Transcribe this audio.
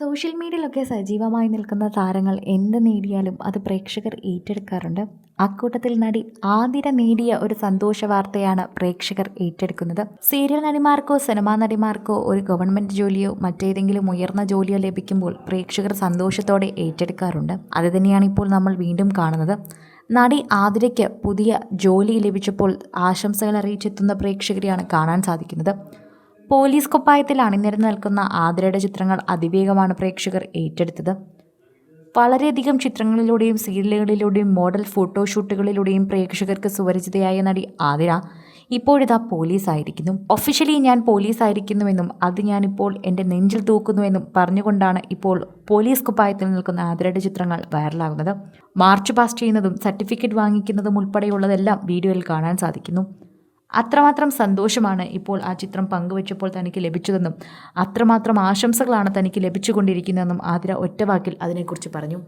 Social മീഡിയയിലൊക്കെ സജീവമായി നിൽക്കുന്ന താരങ്ങൾ എന്ത് നേടിയാലും അത് പ്രേക്ഷകർ ഏറ്റെടുക്കാറുണ്ട്. അക്കൂട്ടത്തിൽ നടി ആതിര നേടിയ ഒരു സന്തോഷ വാർത്തയാണ് പ്രേക്ഷകർ ഏറ്റെടുക്കുന്നത്. സീരിയൽ നടിമാർക്കോ സിനിമാ നടിമാർക്കോ ഒരു ഗവൺമെന്റ് ജോലിയോ മറ്റേതെങ്കിലും ഉയർന്ന ജോലിയോ ലഭിക്കുമ്പോൾ പ്രേക്ഷകർ സന്തോഷത്തോടെ ഏറ്റെടുക്കാറുണ്ട്. അത് തന്നെയാണ് ഇപ്പോൾ നമ്മൾ വീണ്ടും കാണുന്നത്. നടി ആതിരയ്ക്ക് പുതിയ ജോലി ലഭിച്ചപ്പോൾ ആശംസകൾ അറിയിച്ചെത്തുന്ന പ്രേക്ഷകരെയാണ് കാണാൻ സാധിക്കുന്നത്. പോലീസ് കുപ്പായത്തിൽ അണിനിരന്ന് നിൽക്കുന്ന ആതിരയുടെ ചിത്രങ്ങൾ അതിവേഗമാണ് പ്രേക്ഷകർ ഏറ്റെടുത്തത്. വളരെയധികം ചിത്രങ്ങളിലൂടെയും സീരിയലുകളിലൂടെയും മോഡൽ ഫോട്ടോഷൂട്ടുകളിലൂടെയും പ്രേക്ഷകർക്ക് സുപരിചിതയായ നടി ആതിര ഇപ്പോഴിതാ പോലീസായിരിക്കുന്നു. ഒഫീഷ്യലി ഞാൻ പോലീസായിരിക്കുന്നുവെന്നും അത് ഞാനിപ്പോൾ എന്റെ നെഞ്ചിൽ തൂക്കുന്നുവെന്നും പറഞ്ഞുകൊണ്ടാണ് ഇപ്പോൾ പോലീസ് കുപ്പായത്തിൽ നിൽക്കുന്ന ആതിരയുടെ ചിത്രങ്ങൾ വൈറലാകുന്നത്. മാർച്ച് പാസ് ചെയ്യുന്നതും സർട്ടിഫിക്കറ്റ് വാങ്ങിക്കുന്നതും ഉൾപ്പെടെയുള്ളതെല്ലാം വീഡിയോയിൽ കാണാൻ സാധിക്കുന്നു. അത്രമാത്രം സന്തോഷമാണ് ഇപ്പോൾ ആ ചിത്രം പങ്കുവച്ചപ്പോൾ തനിക്ക് ലഭിച്ചതെന്നും അത്രമാത്രം ആശംസകളാണ് തനിക്ക് ലഭിച്ചുകൊണ്ടിരിക്കുന്നതെന്നും ആതിര ഒറ്റവാക്കിൽ അതിനെക്കുറിച്ച് പറഞ്ഞു.